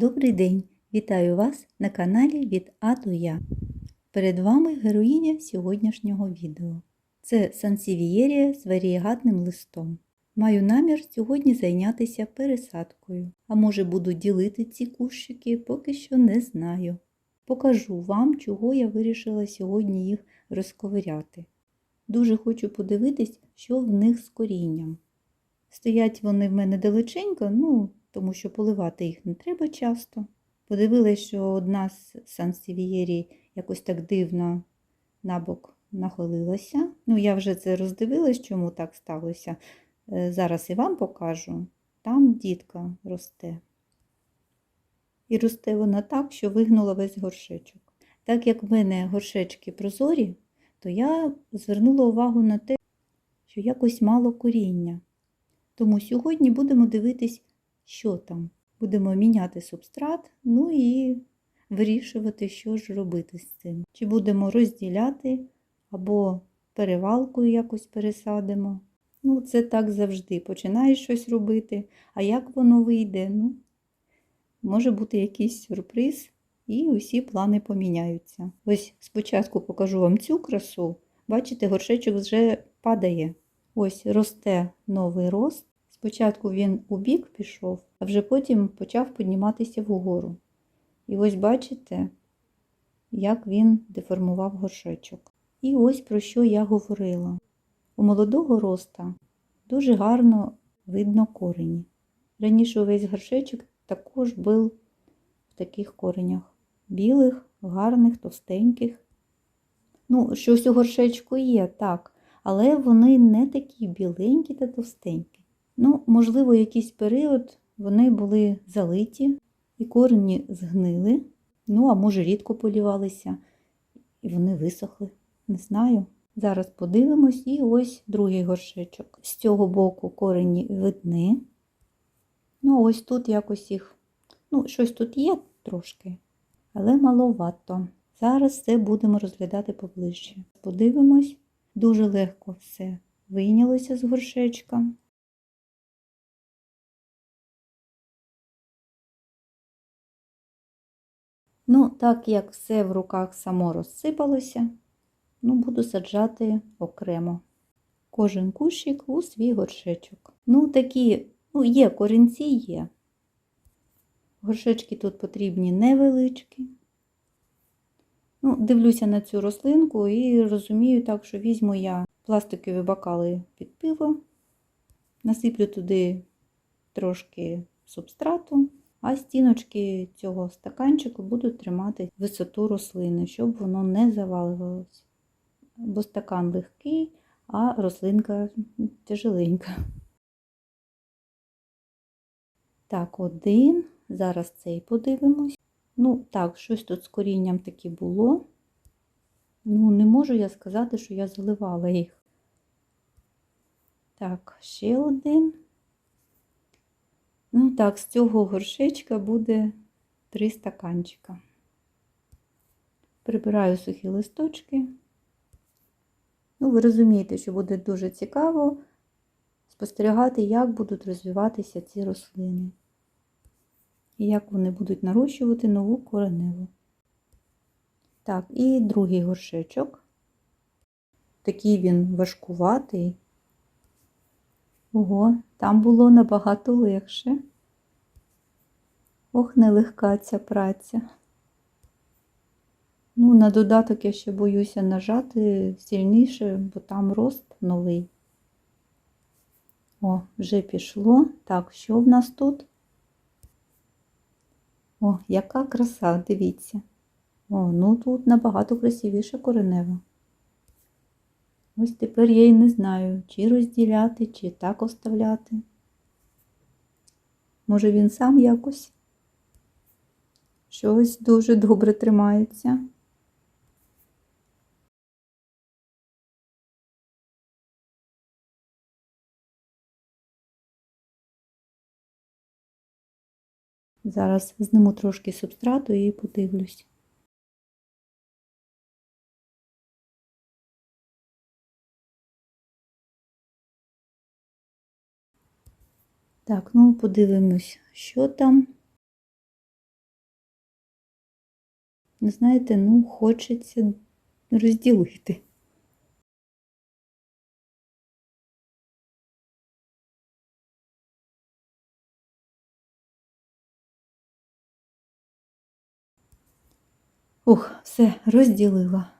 Добрий день! Вітаю вас на каналі від А до Я. Перед вами героїня сьогоднішнього відео. Це сансівієрія з варієгатним листом. Маю намір сьогодні зайнятися пересадкою, а може буду ділити ці кущики, поки що не знаю. Покажу вам, чого я вирішила сьогодні їх розковиряти. Дуже хочу подивитись, що в них з корінням. Стоять вони в мене далеченько, ну, тому що поливати їх не треба часто. Подивилась, що одна з сансівієрій якось так дивно набок нахилилася. Ну, я вже це роздивилась, чому так сталося. Е, Зараз і вам покажу. Там дітка росте. І росте вона так, що вигнула весь горшечок. Так як в мене горшечки прозорі, то я звернула увагу на те, що якось мало коріння. Тому сьогодні будемо дивитись, що там. Будемо міняти субстрат, ну і вирішувати, що ж робити з цим. Чи будемо розділяти, або перевалкою якось пересадимо. Ну, це так завжди. Починаєш щось робити, а як воно вийде? Ну, може бути якийсь сюрприз, і усі плани поміняються. Ось спочатку покажу вам цю красу. Бачите, горшечок вже падає. Ось росте новий рост. Спочатку він у бік пішов, а вже потім почав підніматися вгору. І ось бачите, як він деформував горшечок. І ось про що я говорила. У молодого роста дуже гарно видно корені. Раніше увесь горшечок також був в таких коренях. Білих, гарних, товстеньких. Ну, щось у горшечку є, так, але вони не такі біленькі та товстенькі. Ну, можливо, якийсь період вони були залиті і корені згнили, ну, а може, рідко полівалися, і вони висохли. Не знаю. Зараз подивимось, і ось другий горшечок. З цього боку корені видні. Ну, ось тут якось їх, ну, щось тут є трошки, але маловато. Зараз це будемо розглядати поближче. Подивимось, дуже легко все вийнялося з горшечка. Ну, так як все в руках само розсипалося, ну, буду саджати окремо. Кожен кущик у свій горшечок. Ну, такі, ну, є корінці, є. Горшечки тут потрібні невеличкі. Ну, Дивлюся на цю рослинку і розумію так, що візьму я пластикові бокали під пиво, насиплю туди трошки субстрату, а стіночки цього стаканчику будуть тримати висоту рослини, щоб воно не завалювалося. Бо стакан легкий, а рослинка тяжеленька. Так, один. Зараз цей подивимось. Ну, так, щось тут з корінням таки було. Ну, не можу я сказати, що я заливала їх. Так, ще один. Ну, так, з цього горшечка буде три стаканчика. Прибираю сухі листочки. Ну, ви розумієте, що буде дуже цікаво спостерігати, як будуть розвиватися ці рослини і як вони будуть нарощувати нову кореневу. Так, і другий горшечок. Такий він важкуватий. Ого, там було набагато легше. Ох, нелегка ця праця. Ну, на додаток я ще боюся нажати сильніше, бо там рост новий. О, вже пішло. Так, що в нас тут? О, яка краса, дивіться. О, ну тут набагато красивіше коренева. Ось тепер я і не знаю, чи розділяти, чи так оставляти. Може він сам якось щось дуже добре тримається. Зараз зниму трошки субстрату і подивлюсь. Так, ну подивимось, що там. знаєте, ну, хочеться розділити. Ух, все, розділила.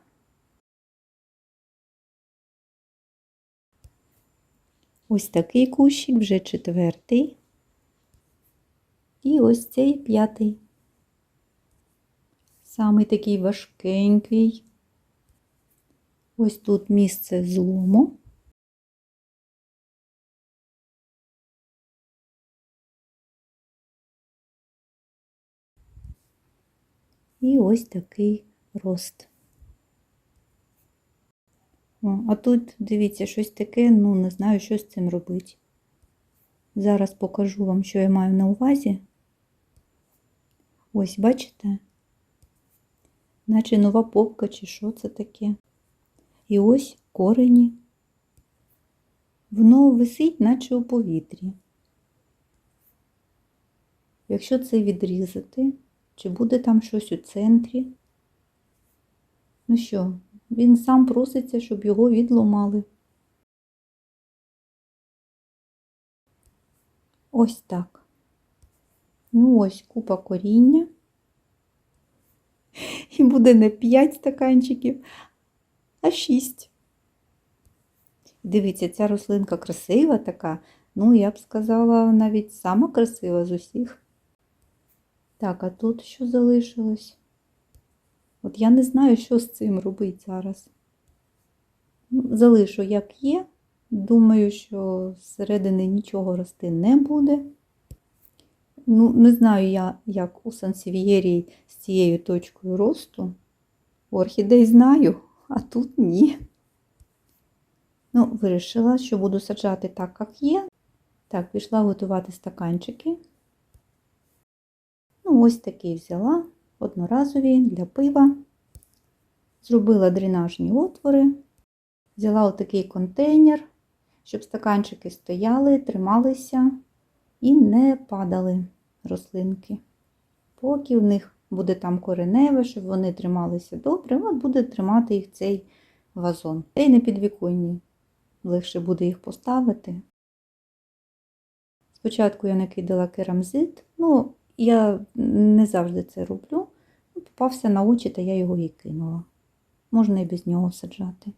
Ось такий кущик, вже четвертий. І ось цей п'ятий. Самий такий важкенький. Ось тут місце злому. І ось такий рост. А тут, дивіться, щось таке, ну, не знаю, що з цим робити. Зараз покажу вам, що я маю на увазі. Ось, бачите? Наче нова попка, чи що це таке. І ось корені. Воно висить, наче у повітрі. Якщо це відрізати, чи буде там щось у центрі? Ну що, він сам проситься, щоб його відломали. Ось так. Ну, ось купа коріння. І буде не 5 стаканчиків, а 6. Дивіться, ця рослинка красива така. Ну, я б сказала, навіть сама красива з усіх. Так, а тут що залишилось? От я не знаю, що з цим робити зараз. Ну, Залишу, як є. Думаю, що зсередини нічого рости не буде. Ну, не знаю я, як у сансів'єрії з цією точкою росту. Орхідей знаю, а тут ні. Ну, вирішила, що буду саджати так, як є. Так, пішла готувати стаканчики. Ну, ось такий взяла, одноразові для пива. Зробила дренажні отвори. Взяла отакий контейнер, щоб стаканчики стояли, трималися і не падали рослинки. Поки в них буде там кореневе, щоб вони трималися добре, от буде тримати їх цей вазон. Та й не підвіконні. Легше буде їх поставити. Спочатку я накидала керамзит, ну, я не завжди це роблю. Попався на очі, та я його і кинула. Можна і без нього саджати.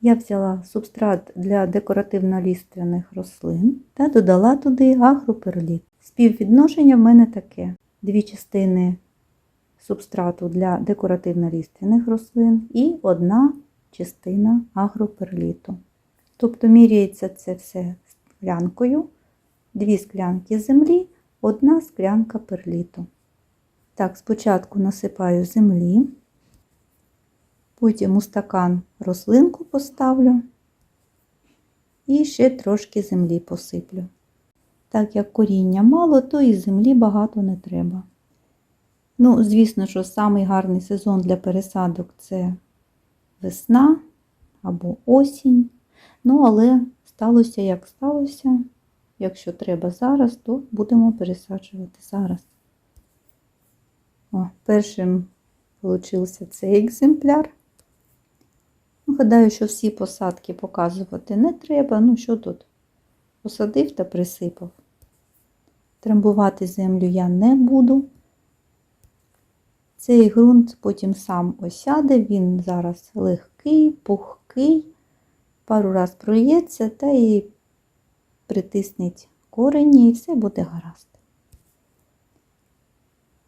Я взяла субстрат для декоративно-ліственних рослин та додала туди агроперліт. Співвідношення в мене таке: дві частини субстрату для декоративно-ліственних рослин і одна частина агроперліту. Тобто міряється це все склянкою, дві склянки землі, одна склянка перліту. Так, спочатку насипаю землі. Потім у стакан рослинку поставлю і ще трошки землі посиплю. Так як коріння мало, то і землі багато не треба. Ну, звісно, що самий гарний сезон для пересадок це весна або осінь. Ну, але сталося як сталося. Якщо треба зараз, то будемо пересаджувати зараз. О, Першим получився цей екземпляр. Гадаю, що всі посадки показувати не треба. Ну, що тут? Посадив та присипав. Трамбувати землю я не буду. Цей ґрунт потім сам осяде, він зараз легкий, пухкий, пару раз проється та і притисніть корені, і все буде гаразд.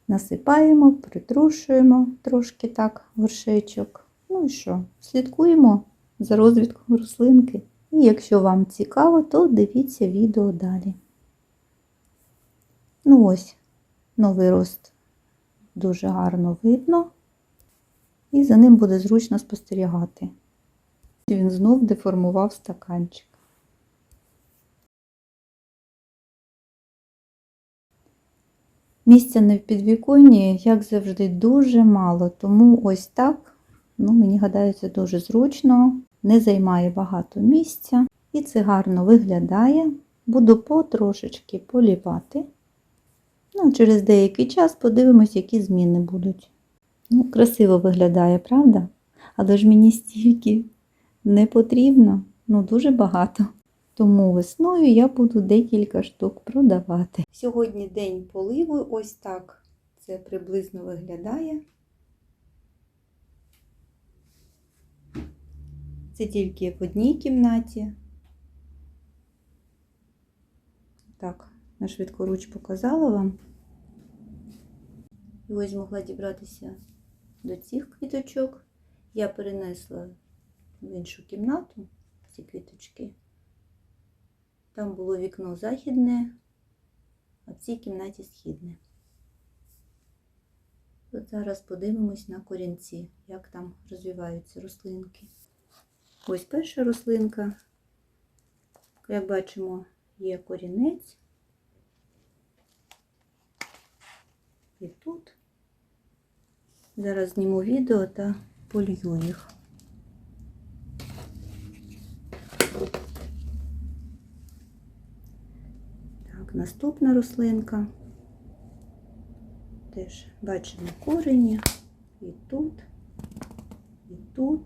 Насипаємо, притрушуємо трошки так горшечок. Ну і що, слідкуємо за розвитком рослинки. І якщо вам цікаво, то дивіться відео далі. Ну ось, новий рост дуже гарно видно, і за ним буде зручно спостерігати. Він знов деформував стаканчик. Місця на підвіконні, як завжди, дуже мало, тому ось так, ну, мені гадається, дуже зручно, не займає багато місця і це гарно виглядає. Буду потрошечки поліпати. Ну, Через деякий час подивимось, які зміни будуть. Ну, красиво виглядає, правда? Але ж мені стільки не потрібно, ну дуже багато. Тому весною я буду декілька штук продавати. Сьогодні день поливу, ось так це приблизно виглядає. Це тільки в одній кімнаті. Так, на швидкоруч показала вам. І ось змогла дібратися до цих квіточок. Я перенесла в іншу кімнату ці квіточки. Там було вікно західне, а в цій кімнаті східне. От зараз подивимось на корінці, як там розвиваються рослинки. Ось перша рослинка. Як бачимо, є корінець. І тут. Зараз зніму відео та полью їх. Наступна рослинка. Теж бачимо корені і тут, і тут.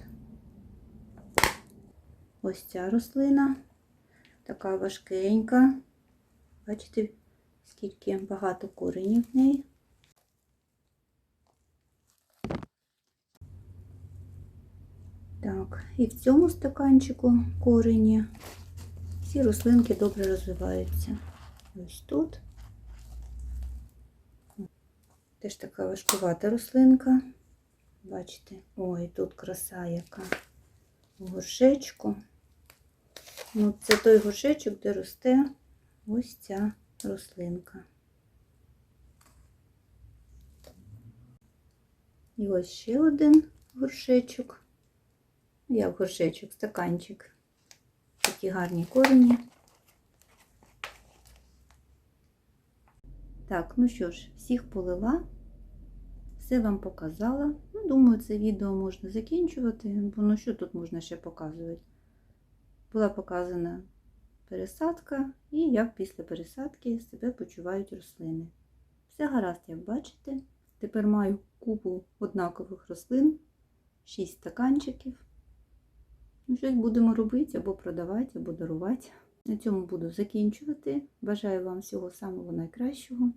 Ось ця рослина, така важкенька. Бачите, скільки багато коренів в неї. Так, і в цьому стаканчику корені. Всі рослинки добре розвиваються. Ось тут. Теж така важкувата рослинка. Бачите, ой, тут краса яка в горшечку. Ну, це той горшечок, де росте ось ця рослинка. І ось ще один горшечок. Я горшечок, стаканчик. Такі гарні корені. Так, ну що ж, всіх полила, все вам показала. Ну, думаю, це відео можна закінчувати, бо ну що тут можна ще показувати? Була показана пересадка і як після пересадки себе почувають рослини. Все гаразд, як бачите. Тепер маю купу однакових рослин, 6 стаканчиків. Ну, щось будемо робити або продавати, або дарувати. На цьому буду закінчувати. Бажаю вам всього самого найкращого.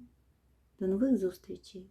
До нових зустрічей!